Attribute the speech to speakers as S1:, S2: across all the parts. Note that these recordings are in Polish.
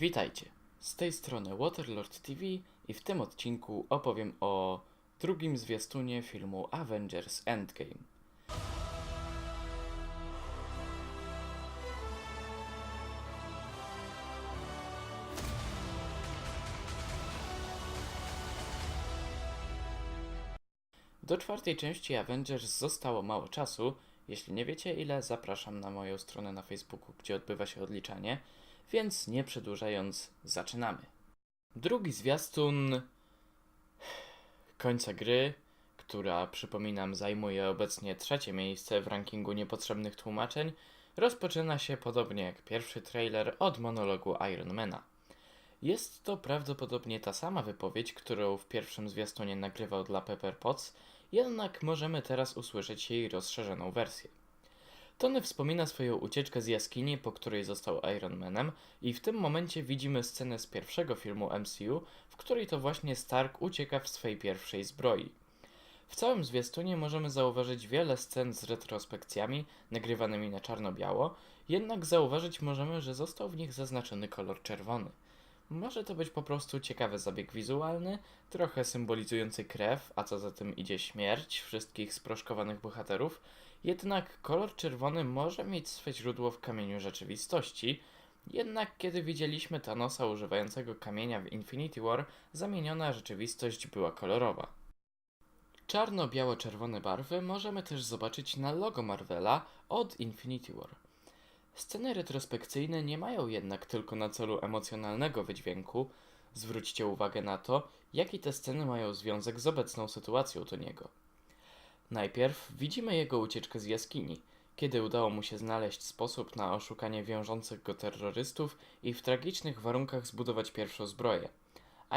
S1: Witajcie. Z tej strony Waterlord TV i w tym odcinku opowiem o drugim zwiastunie filmu Avengers Endgame. Do czwartej części Avengers zostało mało czasu. Jeśli nie wiecie ile, zapraszam na moją stronę na Facebooku, gdzie odbywa się odliczanie. Więc nie przedłużając, zaczynamy. Drugi zwiastun końca gry, która przypominam zajmuje obecnie trzecie miejsce w rankingu niepotrzebnych tłumaczeń, rozpoczyna się podobnie jak pierwszy trailer od monologu Ironmana. Jest to prawdopodobnie ta sama wypowiedź, którą w pierwszym zwiastunie nagrywał dla Pepper Potts, jednak możemy teraz usłyszeć jej rozszerzoną wersję. Tony wspomina swoją ucieczkę z jaskini, po której został Iron Manem i w tym momencie widzimy scenę z pierwszego filmu MCU, w której to właśnie Stark ucieka w swej pierwszej zbroi. W całym zwiastunie możemy zauważyć wiele scen z retrospekcjami nagrywanymi na czarno-biało, jednak zauważyć możemy, że został w nich zaznaczony kolor czerwony. Może to być po prostu ciekawy zabieg wizualny, trochę symbolizujący krew, a co za tym idzie śmierć wszystkich sproszkowanych bohaterów, jednak kolor czerwony może mieć swe źródło w kamieniu rzeczywistości, jednak kiedy widzieliśmy Thanosa używającego kamienia w Infinity War, zamieniona rzeczywistość była kolorowa. Czarno-biało-czerwone barwy możemy też zobaczyć na logo Marvela od Infinity War. Sceny retrospekcyjne nie mają jednak tylko na celu emocjonalnego wydźwięku. Zwróćcie uwagę na to, jaki te sceny mają związek z obecną sytuacją Toniego. Najpierw widzimy jego ucieczkę z jaskini, kiedy udało mu się znaleźć sposób na oszukanie wiążących go terrorystów i w tragicznych warunkach zbudować pierwszą zbroję.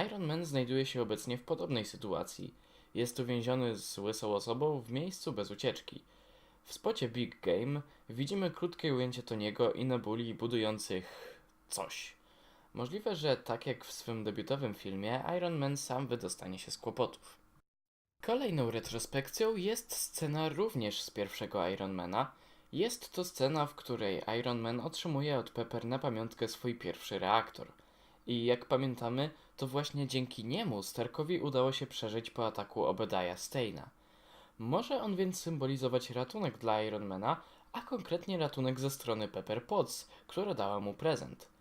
S1: Iron Man znajduje się obecnie w podobnej sytuacji. Jest uwięziony z łysą osobą w miejscu bez ucieczki. W spocie Big Game widzimy krótkie ujęcie Toniego i Nebuli budujących coś. Możliwe, że tak jak w swym debiutowym filmie, Iron Man sam wydostanie się z kłopotów. Kolejną retrospekcją jest scena również z pierwszego Ironmana. Jest to scena, w której Iron Man otrzymuje od Pepper na pamiątkę swój pierwszy reaktor. I jak pamiętamy, to właśnie dzięki niemu Starkowi udało się przeżyć po ataku Obadiah Steina. Może on więc symbolizować ratunek dla Ironmana, a konkretnie ratunek ze strony Pepper Potts, która dała mu prezent.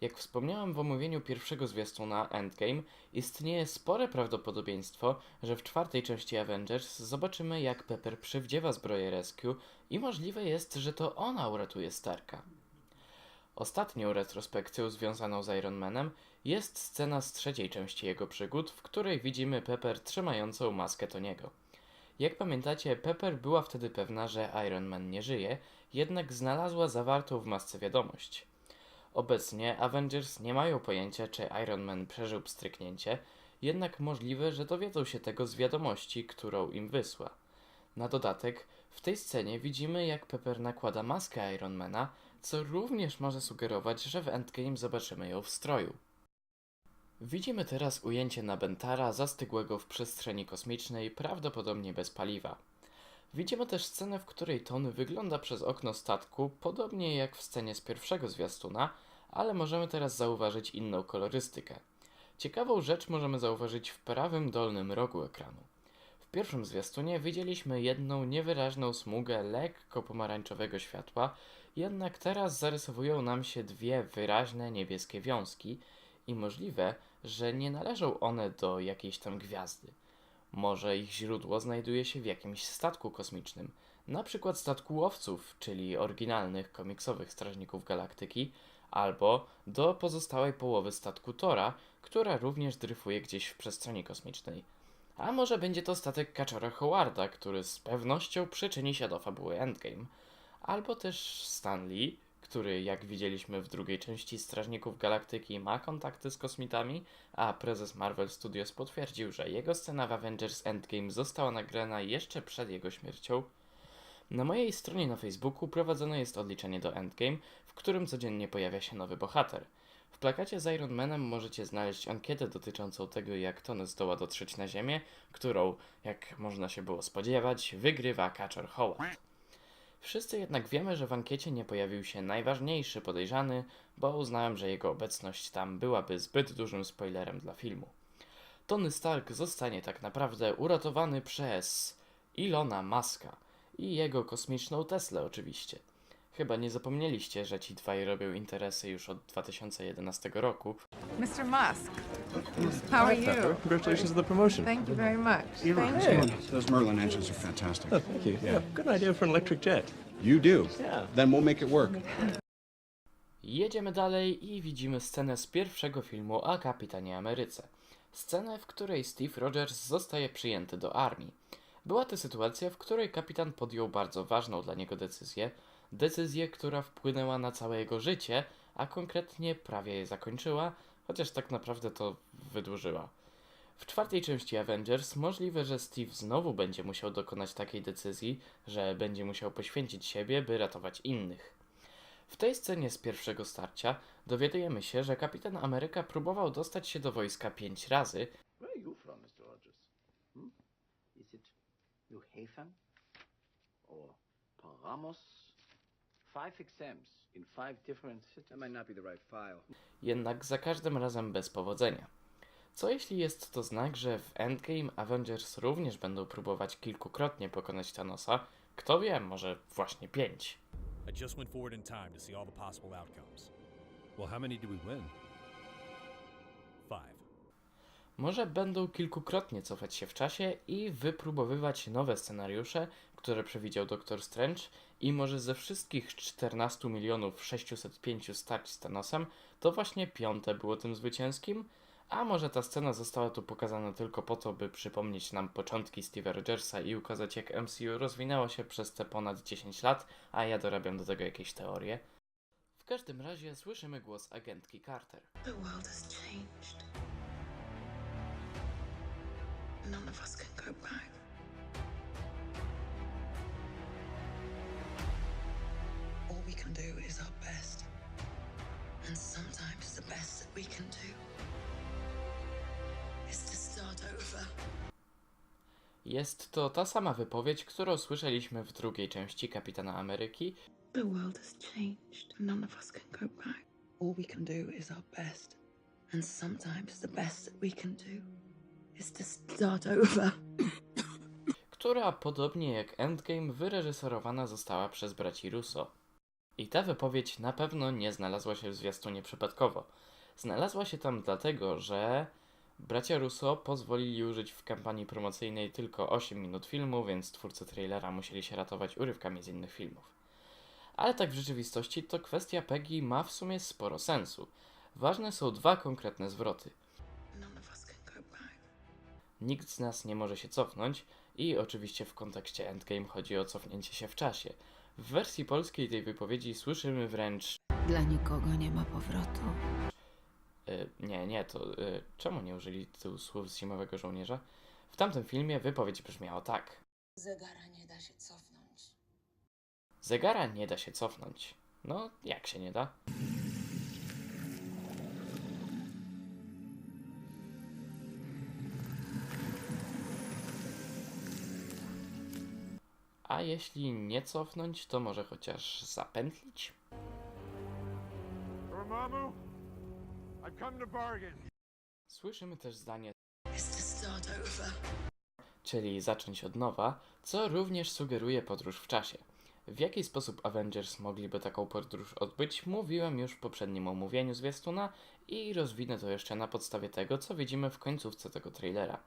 S1: Jak wspomniałem w omówieniu pierwszego zwiastuna Endgame, istnieje spore prawdopodobieństwo, że w czwartej części Avengers zobaczymy jak Pepper przywdziewa zbroję Rescue i możliwe jest, że to ona uratuje Starka. Ostatnią retrospekcją związaną z Iron Manem jest scena z trzeciej części jego przygód, w której widzimy Pepper trzymającą maskę Toniego. Jak pamiętacie, Pepper była wtedy pewna, że Iron Man nie żyje, jednak znalazła zawartą w masce wiadomość. Obecnie Avengers nie mają pojęcia, czy Iron Man przeżył pstryknięcie, jednak możliwe, że dowiedzą się tego z wiadomości, którą im wysła. Na dodatek, w tej scenie widzimy, jak Pepper nakłada maskę Ironmana, co również może sugerować, że w Endgame zobaczymy ją w stroju. Widzimy teraz ujęcie na Bentara zastygłego w przestrzeni kosmicznej, prawdopodobnie bez paliwa. Widzimy też scenę, w której Tony wygląda przez okno statku, podobnie jak w scenie z pierwszego zwiastuna, ale możemy teraz zauważyć inną kolorystykę. Ciekawą rzecz możemy zauważyć w prawym dolnym rogu ekranu. W pierwszym zwiastunie widzieliśmy jedną niewyraźną smugę lekko pomarańczowego światła, jednak teraz zarysowują nam się dwie wyraźne niebieskie wiązki i możliwe, że nie należą one do jakiejś tam gwiazdy. Może ich źródło znajduje się w jakimś statku kosmicznym, na przykład statku łowców, czyli oryginalnych komiksowych strażników galaktyki, albo do pozostałej połowy statku Tora, która również dryfuje gdzieś w przestrzeni kosmicznej. A może będzie to statek kaczora Howarda, który z pewnością przyczyni się do fabuły Endgame. Albo też Stanley, który jak widzieliśmy w drugiej części Strażników Galaktyki ma kontakty z kosmitami, a prezes Marvel Studios potwierdził, że jego scena w Avengers Endgame została nagrana jeszcze przed jego śmiercią. Na mojej stronie na Facebooku prowadzone jest odliczenie do Endgame, w którym codziennie pojawia się nowy bohater. W plakacie z Iron Manem możecie znaleźć ankietę dotyczącą tego, jak Tony zdoła dotrzeć na Ziemię, którą, jak można się było spodziewać, wygrywa Kaczor Howard. Wszyscy jednak wiemy, że w ankiecie nie pojawił się najważniejszy podejrzany, bo uznałem, że jego obecność tam byłaby zbyt dużym spoilerem dla filmu. Tony Stark zostanie tak naprawdę uratowany przez Ilona Maska i jego kosmiczną Teslę oczywiście. Chyba nie zapomnieliście, że ci dwaj robią interesy już od 2011 roku,
S2: Mr. Musk, how are you?
S3: Congratulations on the promotion.
S2: Thank you very much. Thank
S3: Hey.
S2: you.
S4: Those Merlin engines are fantastic.
S3: Thank you. Yeah, good idea for an electric jet.
S4: You do?
S3: Yeah.
S4: Then we'll make it work.
S1: Jedziemy dalej i widzimy scenę z pierwszego filmu o Kapitanie Ameryce. Scenę, w której Steve Rogers zostaje przyjęty do armii. Była to sytuacja, w której kapitan podjął bardzo ważną dla niego decyzję, decyzję, która wpłynęła na całe jego życie, a konkretnie prawie je zakończyła, chociaż tak naprawdę to wydłużyła. W czwartej części Avengers możliwe, że Steve znowu będzie musiał dokonać takiej decyzji, że będzie musiał poświęcić siebie, by ratować innych. W tej scenie z pierwszego starcia dowiadujemy się, że kapitan Ameryka próbował dostać się do wojska pięć razy,
S5: Where are you from, Mr. Rogers? Hmm? Is it Or Paramos? Five exams in five different cities.
S6: That might not be the right file.
S1: jednak za każdym razem bez powodzenia. Co jeśli jest to znak, że w Endgame Avengers również będą próbować kilkukrotnie pokonać Thanosa? Kto wie, może właśnie pięć.
S7: I just went forward in time to see all the possible outcomes.
S8: Well, how many did we win?
S1: Może będą kilkukrotnie cofać się w czasie i wypróbowywać nowe scenariusze, które przewidział Doctor Strange i może ze wszystkich 14 milionów 605 starć z Thanosem, to właśnie piąte było tym zwycięskim? A może ta scena została tu pokazana tylko po to, by przypomnieć nam początki Steve'a Rogersa i ukazać jak MCU rozwinęło się przez te ponad 10 lat, a ja dorabiam do tego jakieś teorie? W każdym razie słyszymy głos agentki Carter.
S9: The world has changed. None of us can go back. All we can do is our best. And sometimes the best that we can do is to start over.
S1: Jest to ta sama wypowiedź, którą słyszeliśmy w drugiej części Kapitana Ameryki,
S9: The world has changed. None of us can go back. All we can do is our best. And sometimes the best that we can do
S1: która podobnie jak Endgame wyreżyserowana została przez braci Russo. I ta wypowiedź na pewno nie znalazła się w zwiastunie przypadkowo. Znalazła się tam dlatego, że bracia Russo pozwolili użyć w kampanii promocyjnej tylko 8 minut filmu, więc twórcy trailera musieli się ratować urywkami z innych filmów. Ale tak w rzeczywistości to kwestia Peggy ma w sumie sporo sensu. Ważne są dwa konkretne zwroty.
S9: None of us.
S1: Nikt z nas nie może się cofnąć i oczywiście w kontekście Endgame chodzi o cofnięcie się w czasie. W wersji polskiej tej wypowiedzi słyszymy wręcz
S10: Dla nikogo nie ma powrotu.
S1: y, nie, nie, to y, czemu nie użyli tylu słów z Zimowego Żołnierza? W tamtym filmie wypowiedź brzmiała tak.
S9: Zegara nie da się cofnąć.
S1: Zegara nie da się cofnąć. No, jak się nie da? A jeśli nie cofnąć, to może chociaż zapętlić?
S11: Dormammu, I've come to bargain.
S1: Słyszymy też zdanie czyli zacząć od nowa, co również sugeruje podróż w czasie. W jaki sposób Avengers mogliby taką podróż odbyć, mówiłem już w poprzednim omówieniu zwiastuna i rozwinę to jeszcze na podstawie tego, co widzimy w końcówce tego trailera.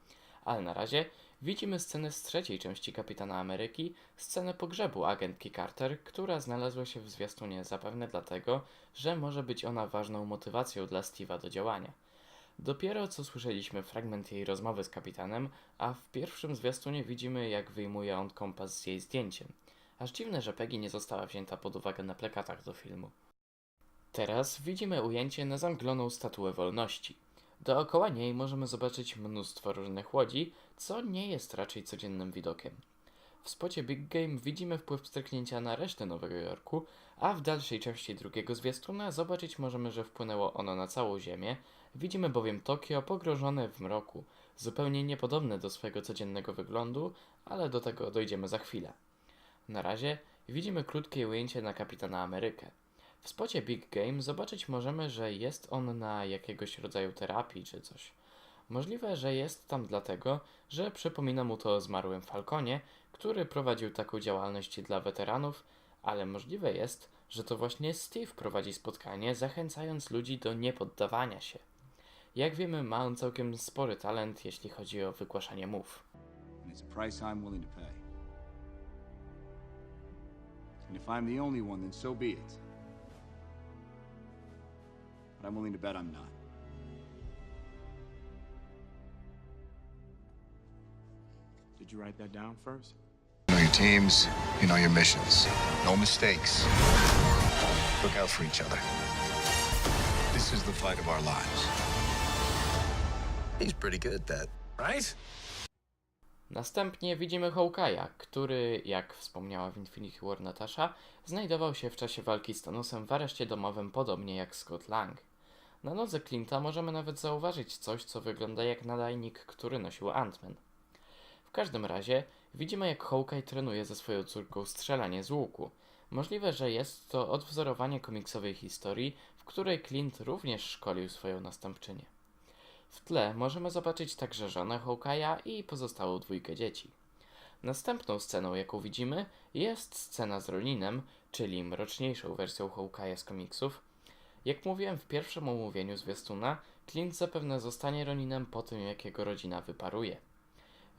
S1: Ale na razie widzimy scenę z trzeciej części Kapitana Ameryki, scenę pogrzebu agentki Carter, która znalazła się w zwiastunie zapewne dlatego, że może być ona ważną motywacją dla Steve'a do działania. Dopiero co słyszeliśmy fragment jej rozmowy z kapitanem, a w pierwszym zwiastunie widzimy, jak wyjmuje on kompas z jej zdjęciem. Aż dziwne, że Peggy nie została wzięta pod uwagę na plakatach do filmu. Teraz widzimy ujęcie na zamgloną statuę wolności. Dookoła niej możemy zobaczyć mnóstwo różnych łodzi, co nie jest raczej codziennym widokiem. W spocie Big Game widzimy wpływ pstryknięcia na resztę Nowego Jorku, a w dalszej części drugiego zwiastuna zobaczyć możemy, że wpłynęło ono na całą Ziemię, Widzimy bowiem Tokio pogrążone w mroku, zupełnie niepodobne do swojego codziennego wyglądu, ale do tego dojdziemy za chwilę. Na razie widzimy krótkie ujęcie na Kapitana Amerykę. W spocie Big Game zobaczyć możemy, że jest on na jakiegoś rodzaju terapii czy coś. Możliwe, że jest tam dlatego, że przypomina mu to o zmarłym Falconie, który prowadził taką działalność dla weteranów, ale możliwe jest, że to właśnie Steve prowadzi spotkanie, zachęcając ludzi do niepoddawania się. Jak wiemy, ma on całkiem spory talent, jeśli chodzi o wygłaszanie mów.
S4: And if I'm the only one, then so be it. I'm willing to bet I'm not.
S3: Did you write that down first?
S11: You know your teams, you know your missions. No mistakes. Look out for each other. This is the fight of our lives. He's pretty good at that, right?
S1: Następnie widzimy Hawkeye'a, który, jak wspomniała w Infinity War Natasha, znajdował się w czasie walki z Thanosem w areszcie domowym, podobnie jak Scott Lang. Na nodze Clint'a możemy nawet zauważyć coś, co wygląda jak nadajnik, który nosił Ant-Man. W każdym razie widzimy, jak Hawkeye trenuje ze swoją córką strzelanie z łuku. Możliwe, że jest to odwzorowanie komiksowej historii, w której Clint również szkolił swoją następczynię. W tle możemy zobaczyć także żonę Hawkeye'a i pozostałą dwójkę dzieci. Następną sceną, jaką widzimy, jest scena z Rolinem, czyli mroczniejszą wersją Hawkeye'a z komiksów. Jak mówiłem w pierwszym omówieniu zwiastuna, Clint zapewne zostanie Roninem po tym, jak jego rodzina wyparuje.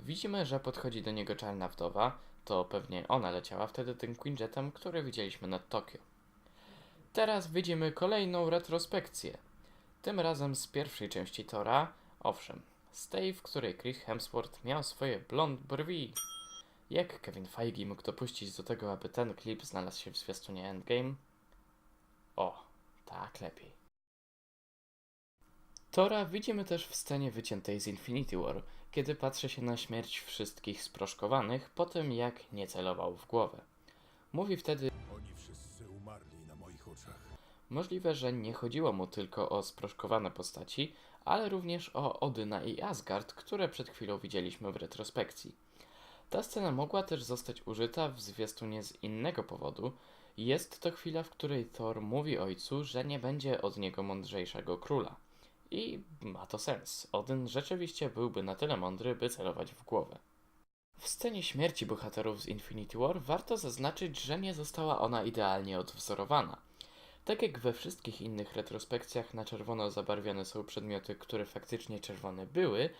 S1: Widzimy, że podchodzi do niego czarna wdowa, to pewnie ona leciała wtedy tym Quinjetem, który widzieliśmy nad Tokio. Teraz widzimy kolejną retrospekcję. Tym razem z pierwszej części Tora, owszem, z tej, w której Chris Hemsworth miał swoje blond brwi. Jak Kevin Feige mógł dopuścić do tego, aby ten klip znalazł się w zwiastunie Endgame? O, tak lepiej. Tora widzimy też w scenie wyciętej z Infinity War, kiedy patrzy się na śmierć wszystkich sproszkowanych po tym, jak nie celował w głowę. Mówi wtedy,
S11: Oni wszyscy umarli na moich oczach.
S1: Możliwe, że nie chodziło mu tylko o sproszkowane postaci, ale również o Odyna i Asgard, które przed chwilą widzieliśmy w retrospekcji. Ta scena mogła też zostać użyta w zwiastunie z innego powodu. Jest to chwila, w której Thor mówi ojcu, że nie będzie od niego mądrzejszego króla. I ma to sens. Odyn rzeczywiście byłby na tyle mądry, by celować w głowę. W scenie śmierci bohaterów z Infinity War warto zaznaczyć, że nie została ona idealnie odwzorowana. Tak jak we wszystkich innych retrospekcjach na czerwono zabarwione są przedmioty, które faktycznie czerwone były,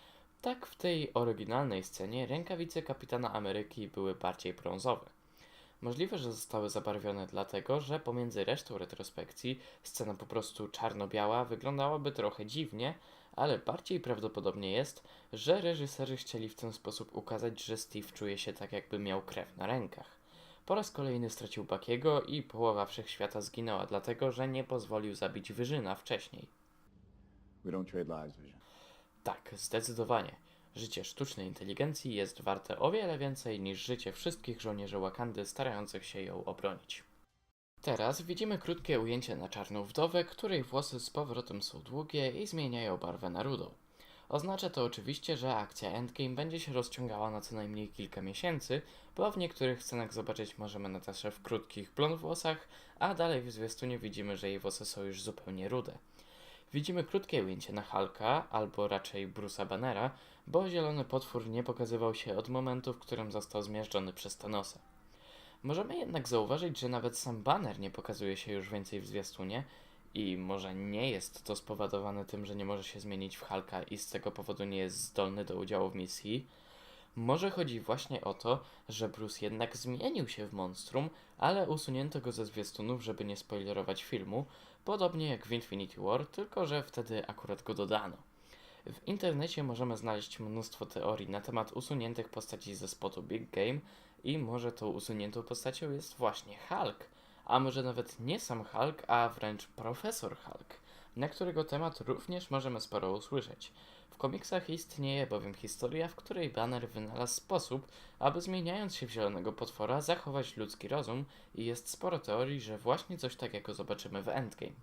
S1: tak w tej oryginalnej scenie rękawice kapitana Ameryki były bardziej brązowe. Możliwe, że zostały zabarwione dlatego, że pomiędzy resztą retrospekcji scena po prostu czarno-biała wyglądałaby trochę dziwnie, ale bardziej prawdopodobnie jest, że reżyserzy chcieli w ten sposób ukazać, że Steve czuje się tak jakby miał krew na rękach. Po raz kolejny stracił Bakiego i połowa wszechświata zginęła dlatego, że nie pozwolił zabić Wyżyna wcześniej. Tak, zdecydowanie. Życie sztucznej inteligencji jest warte o wiele więcej niż życie wszystkich żołnierzy Wakandy starających się ją obronić. Teraz widzimy krótkie ujęcie na czarną wdowę, której włosy z powrotem są długie i zmieniają barwę na rudą. Oznacza to oczywiście, że akcja Endgame będzie się rozciągała na co najmniej kilka miesięcy, bo w niektórych scenach zobaczyć możemy Nataszę w krótkich blond włosach, a dalej w zwiastunie widzimy, że jej włosy są już zupełnie rude. Widzimy krótkie ujęcie na Hulka, albo raczej Bruce'a Bannera, bo zielony potwór nie pokazywał się od momentu, w którym został zmiażdżony przez Thanosa. Możemy jednak zauważyć, że nawet sam Banner nie pokazuje się już więcej w zwiastunie i może nie jest to spowodowane tym, że nie może się zmienić w Hulka i z tego powodu nie jest zdolny do udziału w misji. Może chodzi właśnie o to, że Bruce jednak zmienił się w monstrum, ale usunięto go ze zwiastunów, żeby nie spoilerować filmu, podobnie jak w Infinity War, tylko że wtedy akurat go dodano. W internecie możemy znaleźć mnóstwo teorii na temat usuniętych postaci ze spotu Big Game i może tą usuniętą postacią jest właśnie Hulk, a może nawet nie sam Hulk, a wręcz Profesor Hulk, na którego temat również możemy sporo usłyszeć. W komiksach istnieje bowiem historia, w której Banner wynalazł sposób, aby zmieniając się w zielonego potwora zachować ludzki rozum i jest sporo teorii, że właśnie coś takiego zobaczymy w Endgame.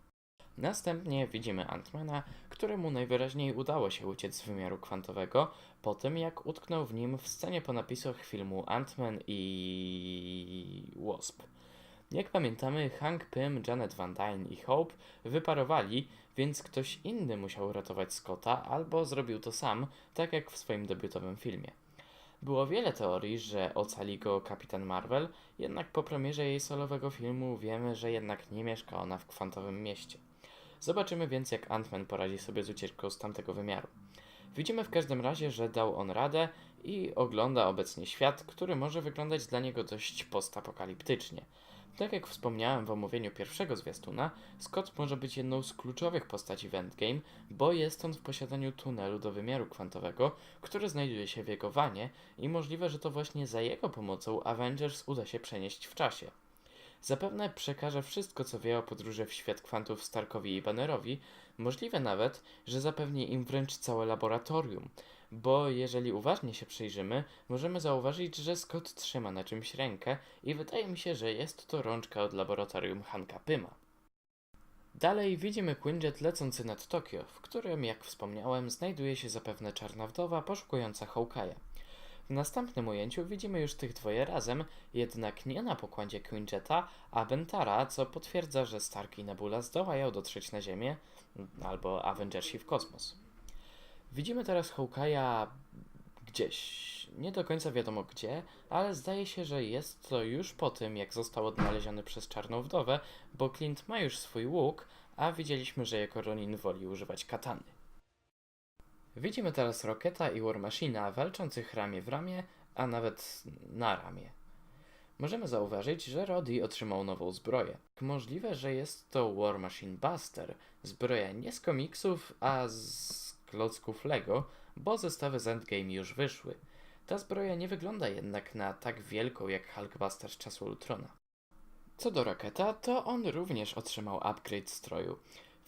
S1: Następnie widzimy Antmana, któremu najwyraźniej udało się uciec z wymiaru kwantowego po tym, jak utknął w nim w scenie po napisach filmu Ant-Man i Wasp. Jak pamiętamy, Hank Pym, Janet Van Dyne i Hope wyparowali, więc ktoś inny musiał ratować Scotta albo zrobił to sam, tak jak w swoim debiutowym filmie. Było wiele teorii, że ocali go kapitan Marvel, jednak po premierze jej solowego filmu wiemy, że jednak nie mieszka ona w kwantowym mieście. Zobaczymy więc, jak Ant-Man poradzi sobie z ucieczką z tamtego wymiaru. Widzimy w każdym razie, że dał on radę i ogląda obecnie świat, który może wyglądać dla niego dość postapokaliptycznie. Tak jak wspomniałem w omówieniu pierwszego zwiastuna, Scott może być jedną z kluczowych postaci w Endgame, bo jest on w posiadaniu tunelu do wymiaru kwantowego, który znajduje się w jego wanie i możliwe, że to właśnie za jego pomocą Avengers uda się przenieść w czasie. Zapewne przekaże wszystko, co wie o podróży w świat kwantów Starkowi i Bannerowi, możliwe nawet, że zapewni im wręcz całe laboratorium, bo jeżeli uważnie się przyjrzymy, możemy zauważyć, że Scott trzyma na czymś rękę i wydaje mi się, że jest to rączka od laboratorium Hanka Pyma. Dalej widzimy Quinjet lecący nad Tokio, w którym, jak wspomniałem, znajduje się zapewne czarna wdowa poszukująca Hawkeye'a. W następnym ujęciu widzimy już tych dwoje razem, jednak nie na pokładzie Quinjeta, a Bentara, co potwierdza, że Stark i Nebula zdołają dotrzeć na Ziemię, albo Avengersi w kosmos. Widzimy teraz Hawkeye'a gdzieś, nie do końca wiadomo gdzie, ale zdaje się, że jest to już po tym, jak został odnaleziony przez Czarną Wdowę, bo Clint ma już swój łuk, a widzieliśmy, że jako Ronin woli używać katany. Widzimy teraz Roketa i War Machina walczących ramię w ramię, a nawet na ramię. Możemy zauważyć, że Roddy otrzymał nową zbroję. Możliwe, że jest to War Machine Buster, zbroja nie z komiksów, a z klocków Lego, bo zestawy z Endgame już wyszły. Ta zbroja nie wygląda jednak na tak wielką jak Hulkbuster z czasu Ultrona. Co do Roketa, to on również otrzymał upgrade stroju.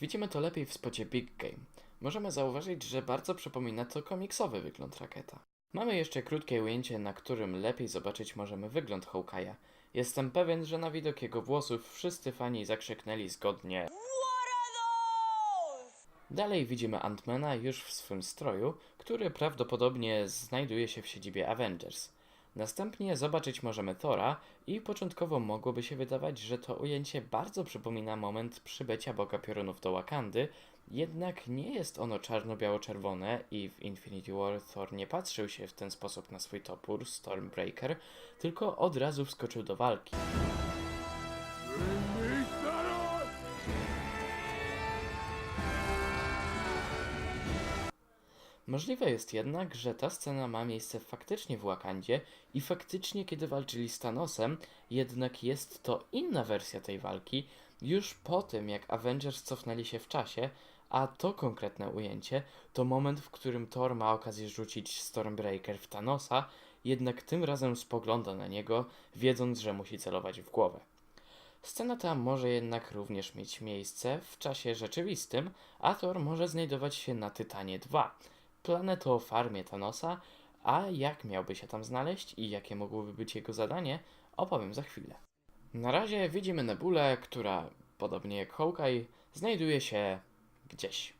S1: Widzimy to lepiej w spocie Big Game. Możemy zauważyć, że bardzo przypomina to komiksowy wygląd Raketa. Mamy jeszcze krótkie ujęcie, na którym lepiej zobaczyć możemy wygląd Hawkeye'a. Jestem pewien, że na widok jego włosów wszyscy fani zakrzyknęli zgodnie Dalej widzimy Antmana już w swym stroju, który prawdopodobnie znajduje się w siedzibie Avengers. Następnie zobaczyć możemy Thora i początkowo mogłoby się wydawać, że to ujęcie bardzo przypomina moment przybycia Boga Piorunów do Wakandy, jednak nie jest ono czarno-biało-czerwone i w Infinity War Thor nie patrzył się w ten sposób na swój topór Stormbreaker, tylko od razu wskoczył do walki. Możliwe jest jednak, że ta scena ma miejsce faktycznie w Wakandzie i faktycznie kiedy walczyli z Thanosem, jednak jest to inna wersja tej walki już po tym jak Avengers cofnęli się w czasie, a to konkretne ujęcie to moment, w którym Thor ma okazję rzucić Stormbreaker w Thanosa, jednak tym razem spogląda na niego, wiedząc, że musi celować w głowę. Scena ta może jednak również mieć miejsce w czasie rzeczywistym, a Thor może znajdować się na Tytanie 2, planeto farmie Thanosa, a jak miałby się tam znaleźć i jakie mogłoby być jego zadanie, opowiem za chwilę. Na razie widzimy Nebulę, która, podobnie jak Hawkeye, znajduje się gdzieś.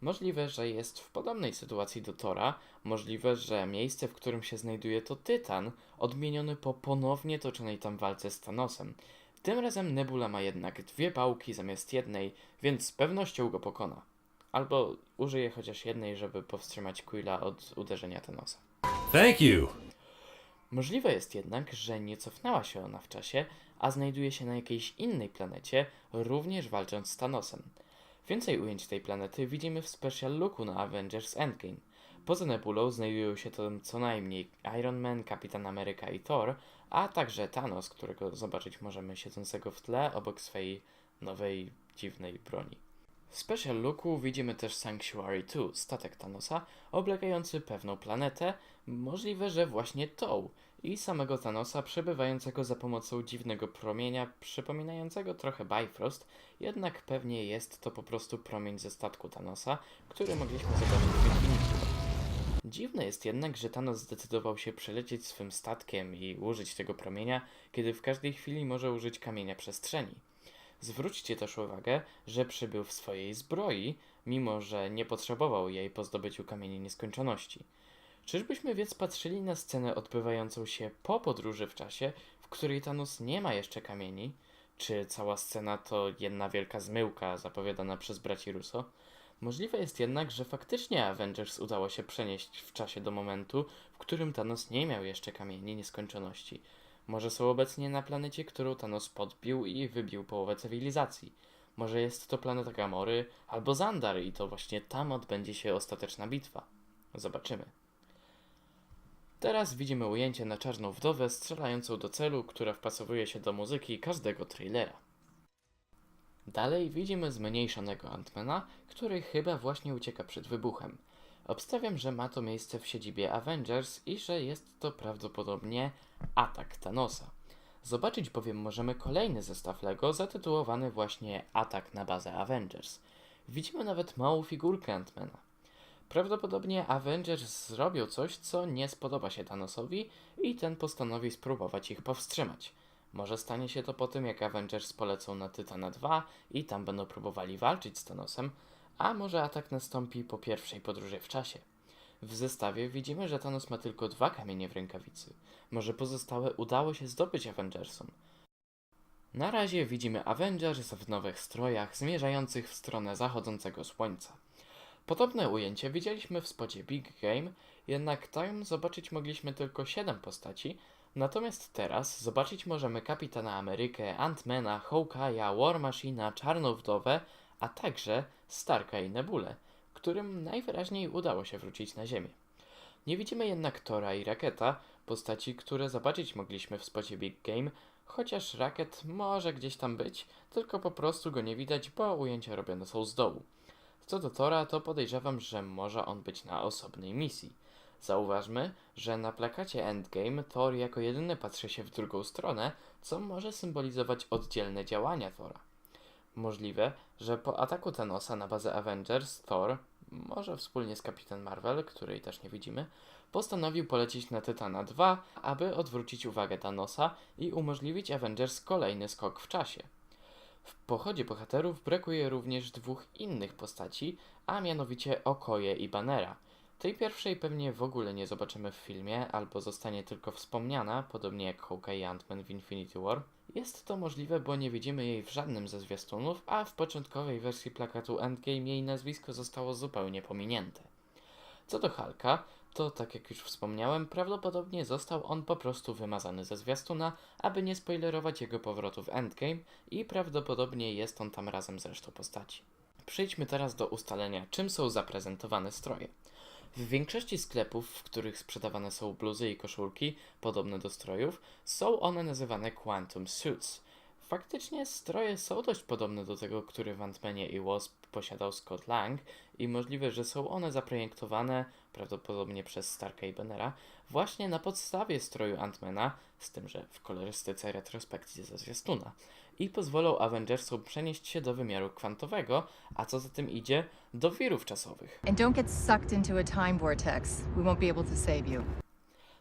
S1: Możliwe, że jest w podobnej sytuacji do Tora, możliwe, że miejsce, w którym się znajduje to Tytan, odmieniony po ponownie toczonej tam walce z Thanosem. Tym razem Nebula ma jednak dwie pałki zamiast jednej, więc z pewnością go pokona. Albo użyje chociaż jednej, żeby powstrzymać Quilla od uderzenia Thanosa.
S8: Thank you!
S1: Możliwe jest jednak, że nie cofnęła się ona w czasie, a znajduje się na jakiejś innej planecie, również walcząc z Thanosem. Więcej ujęć tej planety widzimy w special looku na Avengers Endgame. Poza Nebulą znajdują się tam co najmniej Iron Man, Kapitan Ameryka i Thor, a także Thanos, którego zobaczyć możemy siedzącego w tle obok swojej nowej, dziwnej broni. W special looku widzimy też Sanctuary 2, statek Thanosa, oblegający pewną planetę, możliwe, że właśnie tą, i samego Thanosa przebywającego za pomocą dziwnego promienia, przypominającego trochę Bifrost, jednak pewnie jest to po prostu promień ze statku Thanosa, który mogliśmy zobaczyć w Infinity. Dziwne jest jednak, że Thanos zdecydował się przelecieć swym statkiem i użyć tego promienia, kiedy w każdej chwili może użyć kamienia przestrzeni. Zwróćcie też uwagę, że przybył w swojej zbroi, mimo że nie potrzebował jej po zdobyciu kamieni nieskończoności. Czyżbyśmy więc patrzyli na scenę odbywającą się po podróży w czasie, w której Thanos nie ma jeszcze kamieni? Czy cała scena to jedna wielka zmyłka zapowiadana przez braci Russo? Możliwe jest jednak, że faktycznie Avengers udało się przenieść w czasie do momentu, w którym Thanos nie miał jeszcze kamieni nieskończoności. Może są obecnie na planecie, którą Thanos podbił i wybił połowę cywilizacji. Może jest to planeta Gamory albo Zandar i to właśnie tam odbędzie się ostateczna bitwa. Zobaczymy. Teraz widzimy ujęcie na czarną wdowę strzelającą do celu, która wpasowuje się do muzyki każdego trailera. Dalej widzimy zmniejszonego Antmana, który chyba właśnie ucieka przed wybuchem. Obstawiam, że ma to miejsce w siedzibie Avengers i że jest to prawdopodobnie atak Thanosa. Zobaczyć bowiem możemy kolejny zestaw LEGO zatytułowany właśnie Atak na bazę Avengers. Widzimy nawet małą figurkę Antmana. Prawdopodobnie Avengers zrobią coś, co nie spodoba się Thanosowi i ten postanowi spróbować ich powstrzymać. Może stanie się to po tym, jak Avengers polecą na Tytana 2 i tam będą próbowali walczyć z Thanosem, a może atak nastąpi po pierwszej podróży w czasie. W zestawie widzimy, że Thanos ma tylko dwa kamienie w rękawicy. Może pozostałe udało się zdobyć Avengersom. Na razie widzimy Avengers w nowych strojach zmierzających w stronę zachodzącego słońca. Podobne ujęcie widzieliśmy w spocie Big Game, jednak tam zobaczyć mogliśmy tylko 7 postaci, natomiast teraz zobaczyć możemy Kapitana Amerykę, Antmana, Hawkeye'a, War Machina, Czarną Wdowę, a także Starka i Nebulę, którym najwyraźniej udało się wrócić na Ziemię. Nie widzimy jednak Tora i Raketa, postaci, które zobaczyć mogliśmy w spocie Big Game, chociaż Raket może gdzieś tam być, tylko po prostu go nie widać, bo ujęcia robione są z dołu. Co do Tora, to podejrzewam, że może on być na osobnej misji. Zauważmy, że na plakacie Endgame Thor jako jedyny patrzy się w drugą stronę, co może symbolizować oddzielne działania Thora. Możliwe, że po ataku Thanosa na bazę Avengers Thor, może wspólnie z Kapitan Marvel, której też nie widzimy, postanowił polecieć na Tytana 2, aby odwrócić uwagę Thanosa i umożliwić Avengers kolejny skok w czasie. W pochodzie bohaterów brakuje również dwóch innych postaci, a mianowicie Okoje i Bannera. Tej pierwszej pewnie w ogóle nie zobaczymy w filmie, albo zostanie tylko wspomniana, podobnie jak Hawkeye i Ant-Man w Infinity War. Jest to możliwe, bo nie widzimy jej w żadnym ze zwiastunów, a w początkowej wersji plakatu Endgame jej nazwisko zostało zupełnie pominięte. Co do Hulka, to tak jak już wspomniałem, prawdopodobnie został on po prostu wymazany ze zwiastuna, aby nie spoilerować jego powrotu w Endgame i prawdopodobnie jest on tam razem z resztą postaci. Przejdźmy teraz do ustalenia, czym są zaprezentowane stroje. W większości sklepów, w których sprzedawane są bluzy i koszulki podobne do strojów, są one nazywane Quantum Suits. Faktycznie stroje są dość podobne do tego, który w Ant-Manie i Wasp posiadał Scott Lang i możliwe, że są one zaprojektowane, prawdopodobnie przez Starka i Bannera, właśnie na podstawie stroju Ant-Mana, z tym, że w kolorystyce retrospekcji ze zwiastuna, i pozwolą Avengersom przenieść się do wymiaru kwantowego, a co za tym idzie, do wirów czasowych.
S6: And don't get sucked into a time vortex. We won't be able to save you.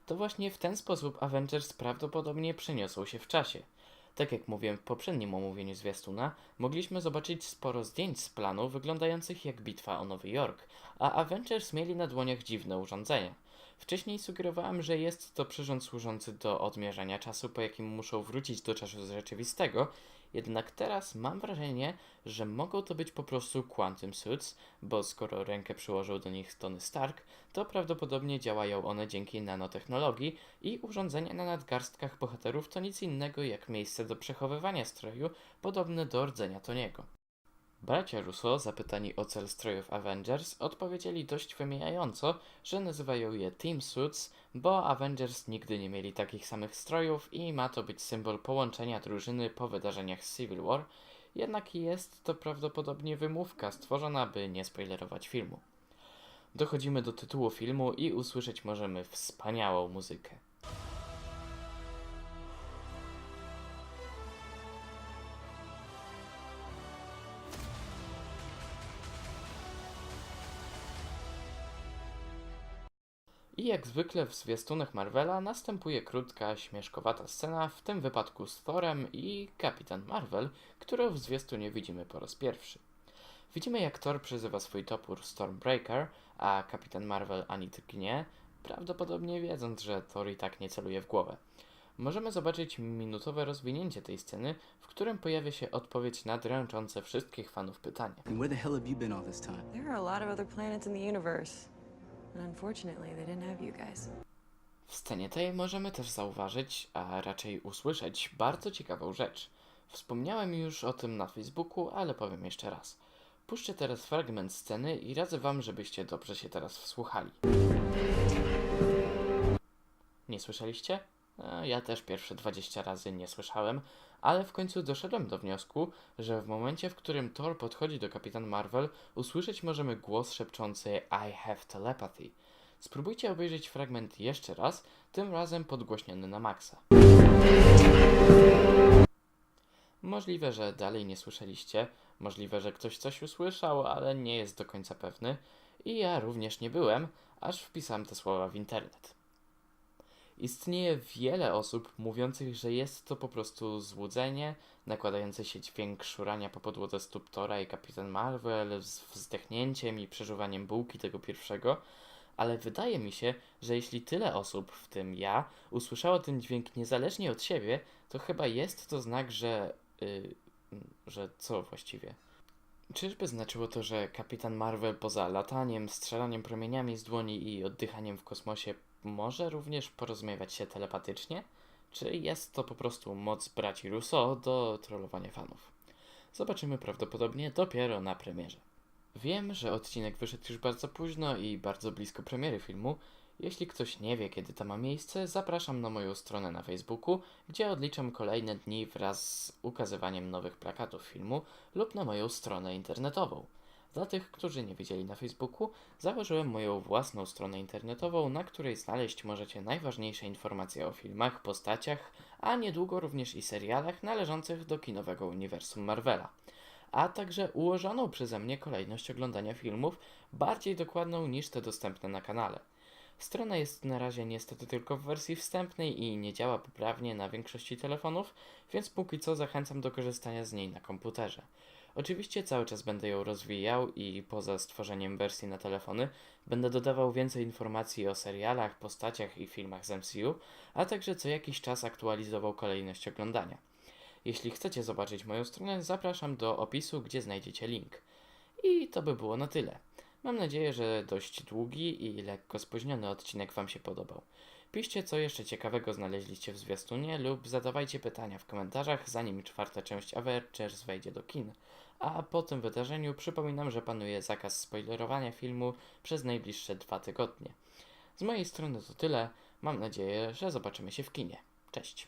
S1: To właśnie w ten sposób Avengers prawdopodobnie przeniosą się w czasie. Tak jak mówiłem w poprzednim omówieniu zwiastuna, mogliśmy zobaczyć sporo zdjęć z planu wyglądających jak bitwa o Nowy Jork, a Avengers mieli na dłoniach dziwne urządzenia. Wcześniej sugerowałem, że jest to przyrząd służący do odmierzania czasu, po jakim muszą wrócić do czasu rzeczywistego, jednak teraz mam wrażenie, że mogą to być po prostu Quantum Suits, bo skoro rękę przyłożył do nich Tony Stark, to prawdopodobnie działają one dzięki nanotechnologii i urządzenia na nadgarstkach bohaterów to nic innego jak miejsce do przechowywania stroju, podobne do rdzenia Toniego. Bracia Russo, zapytani o cel strojów Avengers, odpowiedzieli dość wymijająco, że nazywają je Team Suits, bo Avengers nigdy nie mieli takich samych strojów i ma to być symbol połączenia drużyny po wydarzeniach z Civil War, jednak jest to prawdopodobnie wymówka stworzona, by nie spoilerować filmu. Dochodzimy do tytułu filmu i usłyszeć możemy wspaniałą muzykę. I jak zwykle w zwiastunach Marvela następuje krótka, śmieszkowata scena, w tym wypadku z Thorem i Kapitan Marvel, którą w zwiastunie widzimy po raz pierwszy. Widzimy jak Thor przyzywa swój topór Stormbreaker, a Kapitan Marvel ani drgnie, prawdopodobnie wiedząc, że Thor i tak nie celuje w głowę. możemy zobaczyć minutowe rozwinięcie tej sceny, w którym pojawia się odpowiedź na dręczące wszystkich fanów pytanie.
S12: And where the hell have you been all this time?
S13: There are a lot of other planets in the universe.
S1: W scenie tej możemy też zauważyć, a raczej usłyszeć bardzo ciekawą rzecz. Wspomniałem już o tym na Facebooku, ale powiem jeszcze raz. Puszczę teraz fragment sceny i radzę wam, żebyście dobrze się teraz wsłuchali. Nie słyszeliście? A, Ja też pierwsze 20 razy nie słyszałem, ale w końcu doszedłem do wniosku, że w momencie, w którym Thor podchodzi do Kapitan Marvel, usłyszeć możemy głos szepczący I have telepathy. Spróbujcie obejrzeć fragment jeszcze raz, tym razem podgłośniony na maksa. Możliwe, że dalej nie słyszeliście, możliwe, że ktoś coś usłyszał, ale nie jest do końca pewny i ja również nie byłem, aż wpisałem te słowa w internet. Istnieje wiele osób mówiących, że jest to po prostu złudzenie, nakładający się dźwięk szurania po podłodze stóp Tora i Kapitan Marvel z wzdechnięciem i przeżuwaniem bułki tego pierwszego, ale wydaje mi się, że jeśli tyle osób, w tym ja, usłyszało ten dźwięk niezależnie od siebie, to chyba jest to znak, że. Yy, że co właściwie? Czyżby znaczyło to, że kapitan Marvel poza lataniem, strzelaniem promieniami z dłoni i oddychaniem w kosmosie może również porozumiewać się telepatycznie? Czy jest to po prostu moc braci Russo do trollowania fanów? Zobaczymy prawdopodobnie dopiero na premierze. Wiem, że odcinek wyszedł już bardzo późno i bardzo blisko premiery filmu. Jeśli ktoś nie wie, kiedy to ma miejsce, zapraszam na moją stronę na Facebooku, gdzie odliczam kolejne dni wraz z ukazywaniem nowych plakatów filmu lub na moją stronę internetową. Dla tych, którzy nie widzieli na Facebooku, założyłem moją własną stronę internetową, na której znaleźć możecie najważniejsze informacje o filmach, postaciach, a niedługo również i serialach należących do kinowego uniwersum Marvela a także ułożoną przeze mnie kolejność oglądania filmów, bardziej dokładną niż te dostępne na kanale. Strona jest na razie niestety tylko w wersji wstępnej i nie działa poprawnie na większości telefonów, więc póki co zachęcam do korzystania z niej na komputerze. Oczywiście cały czas będę ją rozwijał i poza stworzeniem wersji na telefony będę dodawał więcej informacji o serialach, postaciach i filmach z MCU, a także co jakiś czas aktualizował kolejność oglądania. Jeśli chcecie zobaczyć moją stronę, zapraszam do opisu, gdzie znajdziecie link. I to by było na tyle. Mam nadzieję, że dość długi i lekko spóźniony odcinek Wam się podobał. Piszcie, co jeszcze ciekawego znaleźliście w zwiastunie lub zadawajcie pytania w komentarzach, zanim czwarta część Avengers wejdzie do kin. A po tym wydarzeniu przypominam, że panuje zakaz spoilerowania filmu przez najbliższe dwa tygodnie. Z mojej strony to tyle. Mam nadzieję, że zobaczymy się w kinie. Cześć.